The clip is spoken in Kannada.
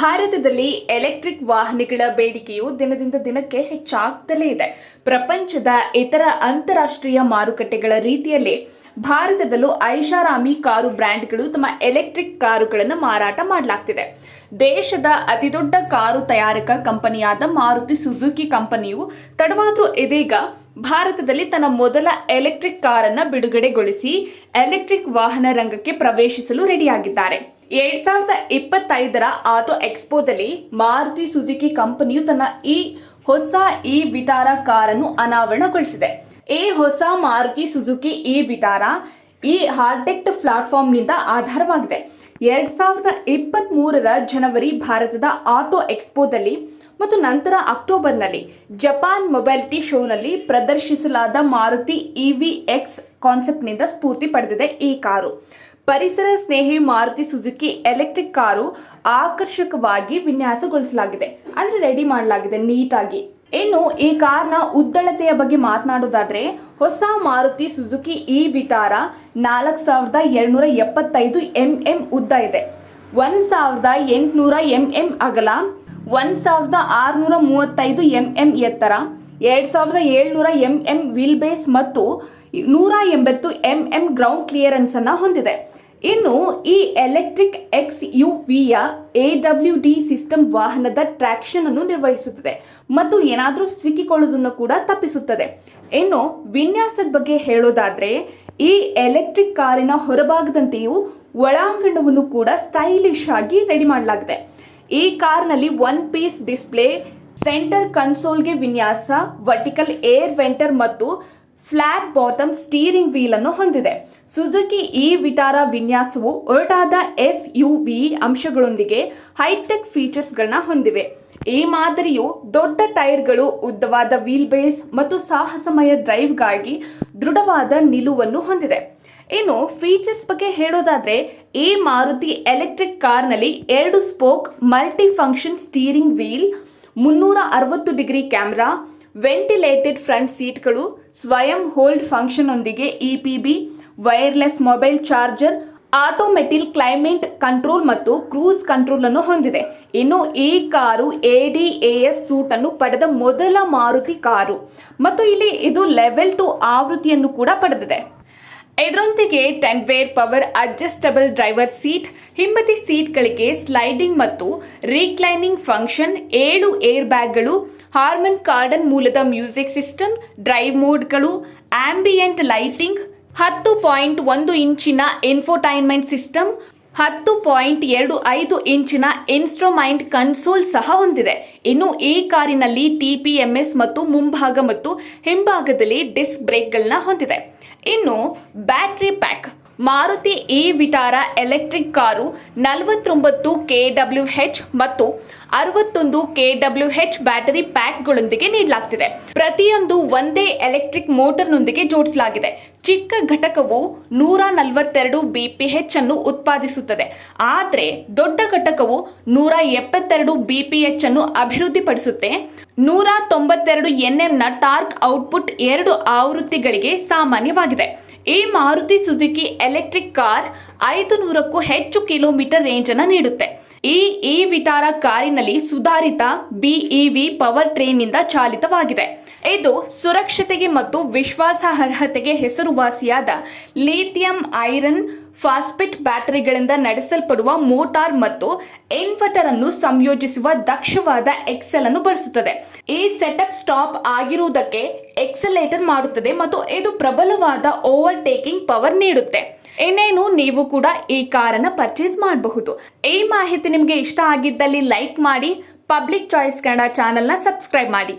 ಭಾರತದಲ್ಲಿ ಎಲೆಕ್ಟ್ರಿಕ್ ವಾಹನಗಳ ಬೇಡಿಕೆಯು ದಿನದಿಂದ ದಿನಕ್ಕೆ ಹೆಚ್ಚಾಗ್ತಲೇ ಇದೆ. ಪ್ರಪಂಚದ ಇತರ ಅಂತಾರಾಷ್ಟ್ರೀಯ ಮಾರುಕಟ್ಟೆಗಳ ರೀತಿಯಲ್ಲೇ ಭಾರತದಲ್ಲೂ ಐಷಾರಾಮಿ ಕಾರು ಬ್ರ್ಯಾಂಡ್ಗಳು ತಮ್ಮ ಎಲೆಕ್ಟ್ರಿಕ್ ಕಾರುಗಳನ್ನು ಮಾರಾಟ ಮಾಡಲಾಗ್ತಿದೆ. ದೇಶದ ಅತಿದೊಡ್ಡ ಕಾರು ತಯಾರಕ ಕಂಪನಿಯಾದ ಮಾರುತಿ ಸುಜುಕಿ ಕಂಪನಿಯು ತಡವಾದರೂ ಇದೀಗ ಭಾರತದಲ್ಲಿ ತನ್ನ ಮೊದಲ ಎಲೆಕ್ಟ್ರಿಕ್ ಕಾರನ್ನು ಬಿಡುಗಡೆಗೊಳಿಸಿ ಎಲೆಕ್ಟ್ರಿಕ್ ವಾಹನ ರಂಗಕ್ಕೆ ಪ್ರವೇಶಿಸಲು ರೆಡಿಯಾಗಿದ್ದಾರೆ. ಎರಡ್ ಸಾವಿರದ ಇಪ್ಪತ್ತೈದರ ಆಟೋ ಎಕ್ಸ್ಪೋದಲ್ಲಿ ಮಾರುತಿ ಸುಜುಕಿ ಕಂಪನಿಯು ತನ್ನ ಈ ಹೊಸ ಇ ವಿಟಾರ ಕಾರನ್ನು ಅನಾವರಣಗೊಳಿಸಿದೆ. ಈ ಹೊಸ ಮಾರುತಿ ಸುಜುಕಿ ಇ ವಿಟಾರ ಈ ಹಾರ್ಟೆಕ್ಟ್ ಪ್ಲಾಟ್ಫಾರ್ಮ್ನಿಂದ ಆಧಾರವಾಗಿದೆ. ಎರಡ್ ಸಾವಿರದ ಇಪ್ಪತ್ತ್ ಮೂರರ ಜನವರಿ ಭಾರತದ ಆಟೋ ಎಕ್ಸ್ಪೋದಲ್ಲಿ ಮತ್ತು ನಂತರ ಅಕ್ಟೋಬರ್ನಲ್ಲಿ ಜಪಾನ್ ಮೊಬೈಲಿಟಿ ಶೋನಲ್ಲಿ ಪ್ರದರ್ಶಿಸಲಾದ ಮಾರುತಿ ಇವಿ ಎಕ್ಸ್ ಕಾನ್ಸೆಪ್ಟ್ನಿಂದ ಸ್ಫೂರ್ತಿ ಪಡೆದಿದೆ ಈ ಕಾರು. ಪರಿಸರ ಸ್ನೇಹಿ ಮಾರುತಿ ಸುಜುಕಿ ಎಲೆಕ್ಟ್ರಿಕ್ ಕಾರು ಆಕರ್ಷಕವಾಗಿ ವಿನ್ಯಾಸಗೊಳಿಸಲಾಗಿದೆ. ಅಂದ್ರೆ ರೆಡಿ ಮಾಡಲಾಗಿದೆ ನೀಟಾಗಿ. ಇನ್ನು ಈ ಕಾರ್ನ ಉದ್ದಳತೆಯ ಬಗ್ಗೆ ಮಾತನಾಡೋದಾದ್ರೆ ಹೊಸ ಮಾರುತಿ ಸುಜುಕಿ ಈ ವಿಟಾರ ನಾಲ್ಕು ಸಾವಿರದ ಏಳ್ನೂರ ಎಪ್ಪತ್ತೈದು ಎಂ ಎಂ ಉದ್ದ ಇದೆ. ಒಂದು ಸಾವಿರದ ಎಂಟುನೂರ ಎಂ ಎಂ ಅಗಲ, ಒಂದ್ ಸಾವಿರದ ಆರುನೂರ ಮೂವತ್ತೈದು ಎಂ ಎಂ ಎತ್ತರ, ಎರಡ್ ಸಾವಿರದ ಏಳ್ನೂರ ಎಂ ಎಂ ವೀಲ್ ಬೇಸ್ ಮತ್ತು ನೂರ ಎಂಬತ್ತು ಎಂ ಎಂ ಗ್ರೌಂಡ್ ಕ್ಲಿಯರೆನ್ಸ್ ಅನ್ನ ಹೊಂದಿದೆ. ಇನ್ನು ಈ ಎಲೆಕ್ಟ್ರಿಕ್ ಎಕ್ಸ್ ಯು ವಿಯ ಎ ಡಬ್ಲ್ಯೂ ಡಿ ಸಿಸ್ಟಮ್ ವಾಹನದ ಟ್ರ್ಯಾಕ್ಷನ್ ಅನ್ನು ನಿರ್ವಹಿಸುತ್ತದೆ ಮತ್ತು ಏನಾದರೂ ಸಿಕ್ಕಿಕೊಳ್ಳುವುದನ್ನು ಕೂಡ ತಪ್ಪಿಸುತ್ತದೆ. ಇನ್ನು ವಿನ್ಯಾಸದ ಬಗ್ಗೆ ಹೇಳೋದಾದರೆ, ಈ ಎಲೆಕ್ಟ್ರಿಕ್ ಕಾರಿನ ಹೊರಭಾಗದಂತೆಯೂ ಒಳಾಂಗಣವನ್ನು ಕೂಡ ಸ್ಟೈಲಿಶ್ ಆಗಿ ರೆಡಿ ಮಾಡಲಾಗಿದೆ. ಈ ಕಾರ್ನಲ್ಲಿ ಒನ್ ಪೀಸ್ ಡಿಸ್ಪ್ಲೇ ಸೆಂಟರ್ ಕನ್ಸೋಲ್ಗೆ ವಿನ್ಯಾಸ ವರ್ಟಿಕಲ್ ಏರ್ ವೆಂಟರ್ ಮತ್ತು ಫ್ಲಾಟ್ ಬಾಟಮ್ ಸ್ಟೀರಿಂಗ್ ವೀಲ್ ಅನ್ನು ಹೊಂದಿದೆ. ಸುಜುಕಿ ಇ ವಿಟಾರ ವಿನ್ಯಾಸವು ಒರಟಾದ ಎಸ್ ಯು ವಿ ಅಂಶಗಳೊಂದಿಗೆ ಹೈಟೆಕ್ ಫೀಚರ್ಸ್ಗಳನ್ನ ಹೊಂದಿವೆ. ಈ ಮಾದರಿಯು ದೊಡ್ಡ ಟೈರ್ಗಳು, ಉದ್ದವಾದ ವೀಲ್ ಬೇಸ್ ಮತ್ತು ಸಾಹಸಮಯ ಡ್ರೈವ್ಗಾಗಿ ದೃಢವಾದ ನಿಲುವನ್ನು ಹೊಂದಿದೆ. ಇನ್ನು ಫೀಚರ್ಸ್ ಬಗ್ಗೆ ಹೇಳೋದಾದ್ರೆ, ಈ ಮಾರುತಿ ಎಲೆಕ್ಟ್ರಿಕ್ ಕಾರ್ನಲ್ಲಿ ಎರಡು spoke multi function steering wheel, ಮುನ್ನೂರ ಅರವತ್ತು ಡಿಗ್ರಿ ಕ್ಯಾಮ್ರಾ ವೆಂಟಿಲೇಟೆಡ್ ಫ್ರಂಟ್ ಸೀಟ್ಗಳು ಸ್ವಯಂ ಹೋಲ್ಡ್ ಫಂಕ್ಷನ್ ಒಂದಿಗೆ E P B wireless mobile charger, automatic climate control ಮತ್ತು ಕ್ರೂಸ್ ಕಂಟ್ರೋಲ್ ಅನ್ನು ಹೊಂದಿದೆ. ಇನ್ನು ಈ ಕಾರು ಎ ಡಿ ಎಸ್ ಸೂಟ್ ಅನ್ನು ಪಡೆದ ಮೊದಲ ಮಾರುತಿ ಕಾರು. ಮತ್ತು ಇಲ್ಲಿ ಇದು ಲೆವೆಲ್ ಟು ಆವೃತ್ತಿಯನ್ನು ಕೂಡ ಪಡೆದಿದೆ. ಇದರೊಂದಿಗೆ ten way power adjustable driver seat ಹಿಂಬದಿ ಸೀಟ್ಗಳಿಗೆ ಸ್ಲೈಡಿಂಗ್ ಮತ್ತು ರೀಕ್ಲೈನಿಂಗ್ ಫಂಕ್ಷನ್ ಏಳು ಏರ್ ಬ್ಯಾಗ್ಗಳು ಹಾರ್ಮನ್ ಕಾರ್ಡನ್ ಮೂಲದ music system drive ಮೋಡ್ಗಳು ambient lighting ಹತ್ತು ಪಾಯಿಂಟ್ ಒಂದು ಇಂಚಿನ ಇನ್ಫೋಟೈನ್ಮೆಂಟ್ ಸಿಸ್ಟಮ್ ಹತ್ತು ಪಾಯಿಂಟ್ ಎರಡು ಐದು ಇಂಚಿನ ಇನ್ಸ್ಟ್ರೊಮೈಂಟ್ ಕನ್ಸೋಲ್ ಸಹ ಹೊಂದಿದೆ. ಇನ್ನು ಈ ಕಾರಿನಲ್ಲಿ ಟಿಪಿಎಂಎಸ್ ಮತ್ತು ಮುಂಭಾಗ ಮತ್ತು ಹಿಂಭಾಗದಲ್ಲಿ ಡಿಸ್ಕ್ ಬ್ರೇಕ್ಗಳನ್ನ ಹೊಂದಿದೆ. ಇನ್ನು battery pack Maruti E Vitara electric car ನಲವತ್ತೊಂಬತ್ತು ಕೆ ಡಬ್ಲ್ಯೂ ಹೆಚ್ ಮತ್ತು ಅರವತ್ತೊಂದು ಕೆ ಡಬ್ಲ್ಯೂ ಹೆಚ್ ಬ್ಯಾಟರಿ ಪ್ಯಾಕ್ಗಳೊಂದಿಗೆ ನೀಡಲಾಗ್ತಿದೆ. ಪ್ರತಿಯೊಂದು ಒಂದೇ ಎಲೆಕ್ಟ್ರಿಕ್ ಮೋಟರ್ನೊಂದಿಗೆ ಜೋಡಿಸಲಾಗಿದೆ. ಚಿಕ್ಕ ಘಟಕವು ನೂರ ನಲವತ್ತೆರಡು ಬಿಪಿಎಚ್ ಅನ್ನು ಉತ್ಪಾದಿಸುತ್ತದೆ. ಆದರೆ ದೊಡ್ಡ ಘಟಕವು ನೂರ ಎಪ್ಪತ್ತೆರಡು ಬಿಪಿಎಚ್ ಅನ್ನು ಅಭಿವೃದ್ಧಿಪಡಿಸುತ್ತೆ. ನೂರ ತೊಂಬತ್ತೆರಡು ಎನ್ ಎಂನ ಟಾರ್ಕ್ ಔಟ್ಪುಟ್ ಎರಡು ಆವೃತ್ತಿಗಳಿಗೆ ಸಾಮಾನ್ಯವಾಗಿದೆ. ಈ ಮಾರುತಿ ಸುಜುಕಿ ಎಲೆಕ್ಟ್ರಿಕ್ ಕಾರ್ ಐದು ನೂರಕ್ಕೂ ಹೆಚ್ಚು ಕಿಲೋಮೀಟರ್ ರೇಂಜ್ ಅನ್ನು ನೀಡುತ್ತೆ. ಈ ಇ ವಿಟಾರ ಕಾರಿನಲ್ಲಿ ಸುಧಾರಿತ ಬಿಇವಿ ಪವರ್ ಟ್ರೈನ್ನಿಂದ ಚಾಲಿತವಾಗಿದೆ. ಇದು ಸುರಕ್ಷತೆಗೆ ಮತ್ತು ವಿಶ್ವಾಸಾರ್ಹತೆಗೆ ಹೆಸರುವಾಸಿಯಾದ ಲೀಥಿಯಂ ಐರನ್ ಫಾಸ್ಫೇಟ್ ಬ್ಯಾಟರಿಗಳಿಂದ ನಡೆಸಲ್ಪಡುವ ಮೋಟಾರ್ ಮತ್ತು ಇನ್ವರ್ಟರ್ ಅನ್ನು ಸಂಯೋಜಿಸುವ ದಕ್ಷವಾದ ಎಕ್ಸೆಲ್ ಅನ್ನು ಬಳಸುತ್ತದೆ. ಈ ಸೆಟಪ್ ಸ್ಟಾಪ್ ಆಗಿರುವುದಕ್ಕೆ ಎಕ್ಸಲೇಟರ್ ಮಾಡುತ್ತದೆ ಮತ್ತು ಇದು ಪ್ರಬಲವಾದ ಓವರ್ಟೇಕಿಂಗ್ ಪವರ್ ನೀಡುತ್ತೆ. ಇನ್ನೇನು ನೀವು ಕೂಡ ಈ ಕಾರನ್ನು ಪರ್ಚೇಸ್ ಮಾಡಬಹುದು. ಈ ಮಾಹಿತಿ ನಿಮಗೆ ಇಷ್ಟ ಆಗಿದ್ದಲ್ಲಿ ಲೈಕ್ ಮಾಡಿ, ಪಬ್ಲಿಕ್ ಚಾಯ್ಸ್ ಕನ್ನಡ ಚಾನೆಲ್ನ ಸಬ್ಸ್ಕ್ರೈಬ್ ಮಾಡಿ.